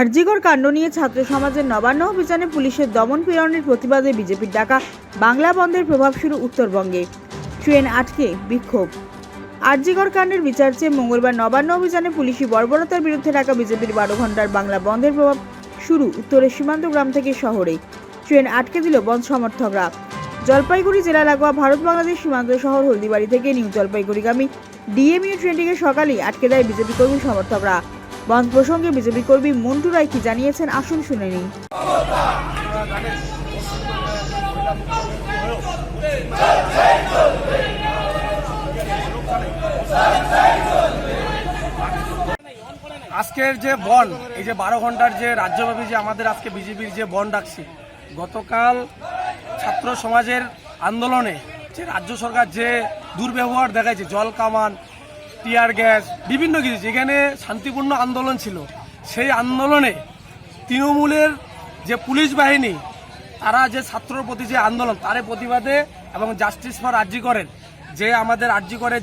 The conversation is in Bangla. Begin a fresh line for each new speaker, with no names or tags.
আরজিকর কাণ্ড নিয়ে ছাত্র সমাজের নবান্ন অভিযানে পুলিশের দমন পীড়নের প্রতিবাদে বিজেপির ডাকা বাংলা বন্ধের প্রভাব শুরু উত্তরবঙ্গে। ট্রেন আটকে, বিক্ষোভ। আরজিকর কাণ্ডের বিচার চেয়ে মঙ্গলবার নবান্ন অভিযানে পুলিশি বর্বরতার বিরুদ্ধে ডাকা বিজেপির বারো ঘণ্টার বাংলা বন্ধের প্রভাব শুরু উত্তরের সীমান্ত গ্রাম থেকে শহরে। ট্রেন আটকে দিল বন্ধ সমর্থকরা। জলপাইগুড়ি জেলা লাগোয়া ভারত বাংলাদেশ সীমান্ত শহর হলদিবাড়ি থেকে নিউ জলপাইগুড়িগামী ডিএমইউ ট্রেনটিকে সকালেই আটকে দেয় বিজেপি কর্মী সমর্থকরা। বন্ধ প্রসঙ্গে বিজেপি কর্মী মন্টু রায় কি জানিয়েছেন আসুন শুনে নিন
আজকের যে বন্ড এই যে বারো ঘণ্টার যে রাজ্যব্যাপী যে আমাদের আজকে বিজেপির যে বন্ড ডাকছি, গতকাল ছাত্র সমাজের আন্দোলনে যে রাজ্য সরকার যে দুর্ব্যবহার দেখাইছে, জল কামান টিয়ার গ্যাস, বিভিন্ন কিছু। যেখানে শান্তিপূর্ণ আন্দোলন ছিল, সেই আন্দোলনে তৃণমূলের যে পুলিশ বাহিনী, তারা যে ছাত্রর প্রতি যে আন্দোলন, তার প্রতিবাদে এবং জাস্টিস ফর আর্জি করেন। যে আমাদের আর্জি করে